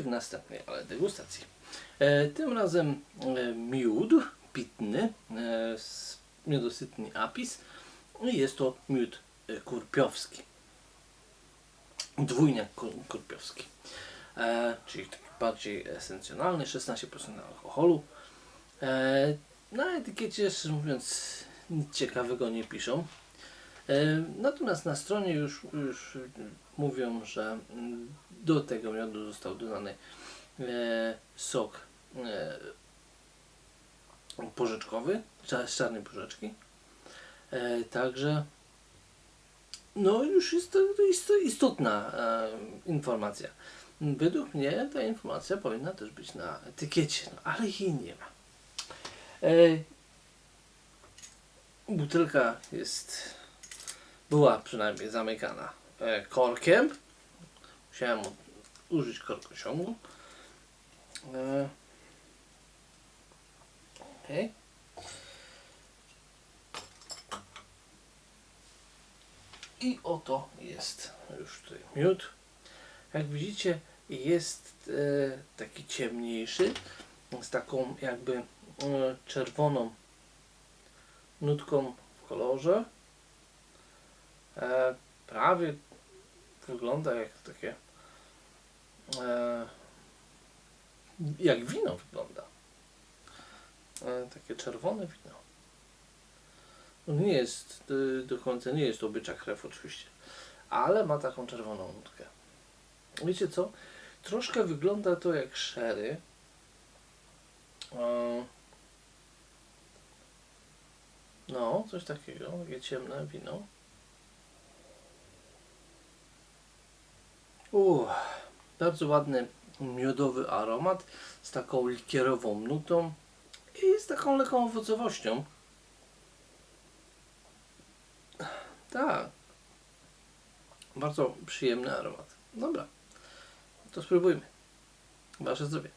W następnej, ale degustacji. E, tym razem e, miód pitny, e, s- miodosytny apis i jest to miód kurpiowski. Dwójniak kur- kurpiowski. Czyli taki bardziej esencjonalny, 16% alkoholu. Na etykiecie, szczerze mówiąc, nic ciekawego nie piszą. E, Natomiast na stronie już, już mówią, że mm, do tego miodu został dodany e, sok e, porzeczkowy, z czarnej porzeczki. Także no już jest to, istotna informacja. Według mnie ta informacja powinna też być na etykiecie, no, ale jej nie ma. Butelka jest była przynajmniej zamykana e, korkiem. Musiałem użyć korkosiągu. E, Okej. I oto jest już tutaj miód. Jak widzicie jest e, taki ciemniejszy z taką jakby czerwoną nutką w kolorze. E, prawie wygląda jak takie e, jak wino wygląda. E, takie czerwone wino. No Nie jest e, do końca, nie jest to bycza krew oczywiście, ale ma taką czerwoną nutkę. Wiecie co? Troszkę wygląda to jak sherry. E, no, coś takiego, takie ciemne wino. Uff, bardzo ładny miodowy aromat z taką likierową nutą i z taką lekką owocowością. Tak. Bardzo przyjemny aromat. Dobra. To spróbujmy. Wasze zdrowie.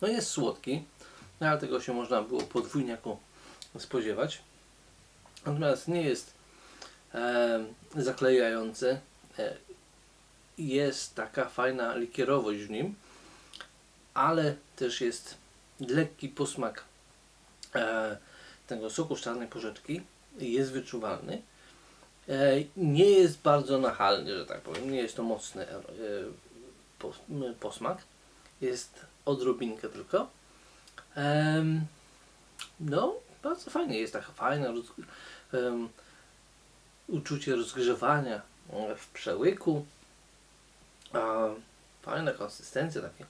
No jest słodki, no ale tego się można było podwójniaku spodziewać. Natomiast nie jest e, zaklejający. E, jest taka fajna likierowość w nim, ale też jest lekki posmak e, tego soku z czarnej porzeczki. Jest wyczuwalny. E, nie jest bardzo nachalny, że tak powiem. Nie jest to mocny e, pos, posmak. Jest odrobinkę tylko. Em, no, bardzo fajnie. Jest taka fajna roz, em, uczucie rozgrzewania e, w przełyku. A, fajna konsystencja, takie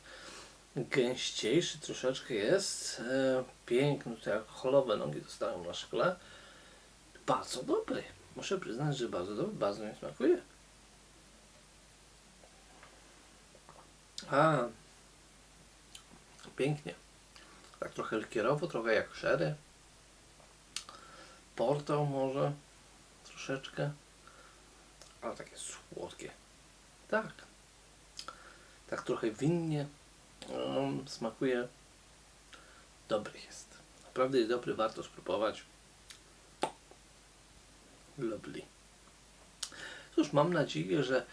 gęściejszy troszeczkę jest. E, piękne te alkoholowe nogi zostają na szkle. Bardzo dobry. Muszę przyznać, że bardzo dobry, bardzo mi smakuje. A, pięknie. Tak trochę likierowo, trochę jak sherry. Portał może troszeczkę. Ale takie słodkie. Tak. Tak trochę winnie. Um, smakuje. Dobry jest. Naprawdę jest dobry, warto spróbować. Lovely. Cóż, mam nadzieję, że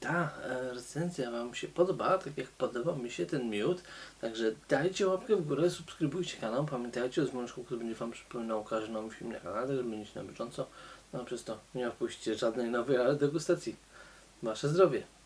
ta e, recenzja Wam się podoba, tak jak podoba mi się ten miód. Także dajcie łapkę w górę, subskrybujcie kanał. Pamiętajcie o dzwoneczku, który będzie Wam przypominał o każdym nowym filmie na kanale, żeby mieć na bieżąco. No a przez to nie opuśćcie żadnej nowej ale degustacji. Wasze zdrowie.